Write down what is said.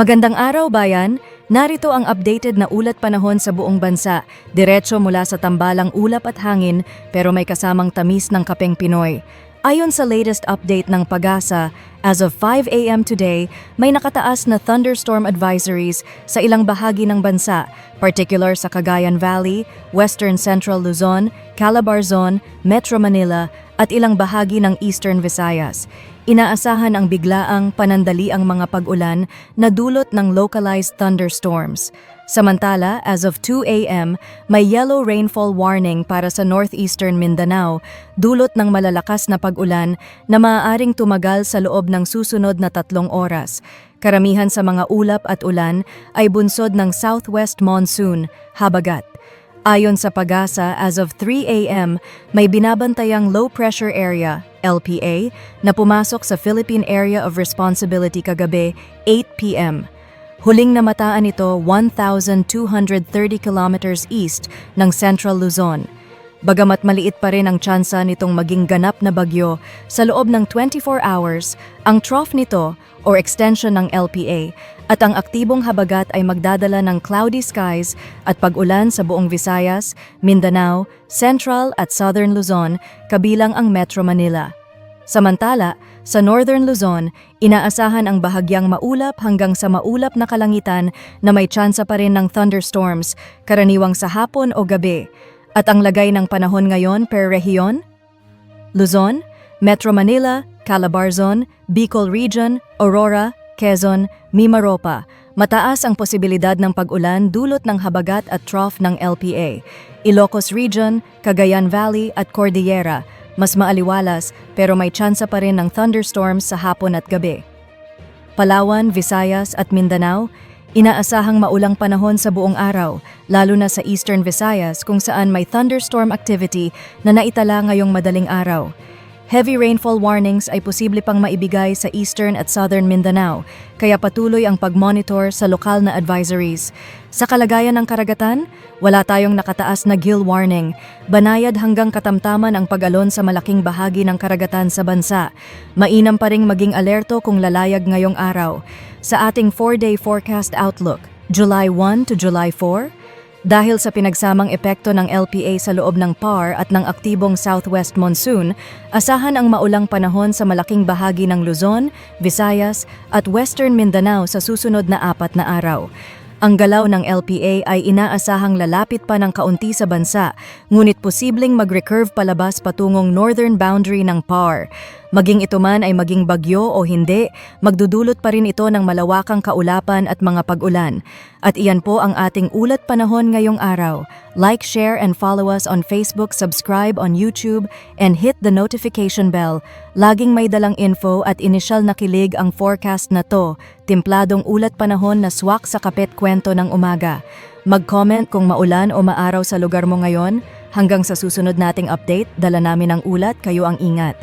Magandang araw bayan, narito ang updated na ulat panahon sa buong bansa, diretso mula sa tambalang ulap at hangin pero may kasamang tamis ng kapeng Pinoy. Ayon sa latest update ng Pagasa, as of 5 a.m. today, may nakataas na thunderstorm advisories sa ilang bahagi ng bansa, particular sa Cagayan Valley, Western Central Luzon, Calabarzon, Metro Manila at ilang bahagi ng Eastern Visayas. Inaasahan ang biglaang panandaliang mga pag-ulan na dulot ng localized thunderstorms. Samantala, as of 2 a.m., may yellow rainfall warning para sa northeastern Mindanao, dulot ng malalakas na pag-ulan na maaaring tumagal sa loob ng susunod na tatlong oras. Karamihan sa mga ulap at ulan ay bunsod ng southwest monsoon, habagat. Ayon sa Pagasa, as of 3 a.m., may binabantayang low-pressure area, LPA, na pumasok sa Philippine Area of Responsibility kagabi, 8 p.m. Huling namataan ito 1,230 kilometers east ng Central Luzon. Bagamat maliit pa rin ang tsansa nitong maging ganap na bagyo, sa loob ng 24 hours, ang trough nito or extension ng LPA at ang aktibong habagat ay magdadala ng cloudy skies at pag-ulan sa buong Visayas, Mindanao, Central at Southern Luzon kabilang ang Metro Manila. Samantala, sa Northern Luzon, inaasahan ang bahagyang maulap hanggang sa maulap na kalangitan na may tsansa pa rin ng thunderstorms, karaniwang sa hapon o gabi. At ang lagay ng panahon ngayon per rehiyon? Luzon, Metro Manila, Calabarzon, Bicol Region, Aurora, Quezon, Mimaropa. Mataas ang posibilidad ng pag-ulan dulot ng habagat at trough ng LPA. Ilocos Region, Cagayan Valley at Cordillera. Mas maaliwalas pero may tsansa pa rin ng thunderstorms sa hapon at gabi. Palawan, Visayas at Mindanao, inaasahang maulang panahon sa buong araw, lalo na sa Eastern Visayas kung saan may thunderstorm activity na naitala ngayong madaling araw. Heavy rainfall warnings ay posible pang maibigay sa Eastern at Southern Mindanao, kaya patuloy ang pag-monitor sa lokal na advisories. Sa kalagayan ng karagatan, wala tayong nakataas na gill warning. Banayad hanggang katamtaman ang pag-alon sa malaking bahagi ng karagatan sa bansa. Mainam pa ring maging alerto kung lalayag ngayong araw. Sa ating 4-day forecast outlook, July 1 to July 4, dahil sa pinagsamang epekto ng LPA sa loob ng PAR at ng aktibong southwest monsoon, asahan ang maulang panahon sa malaking bahagi ng Luzon, Visayas at Western Mindanao sa susunod na apat na araw. Ang galaw ng LPA ay inaasahang lalapit pa ng kaunti sa bansa, ngunit posibleng mag-recurve palabas patungong northern boundary ng PAR. Maging ito man ay maging bagyo o hindi, magdudulot pa rin ito ng malawakang kaulapan at mga pag-ulan. At iyan po ang ating ulat panahon ngayong araw. Like, share, and follow us on Facebook, subscribe on YouTube, and hit the notification bell. Laging may dalang info at inisyal na kilig ang forecast na to, timpladong ulat panahon na swak sa kapet kwento ng umaga. Mag-comment kung maulan o maaraw sa lugar mo ngayon. Hanggang sa susunod nating update, dala namin ang ulat, kayo ang ingat.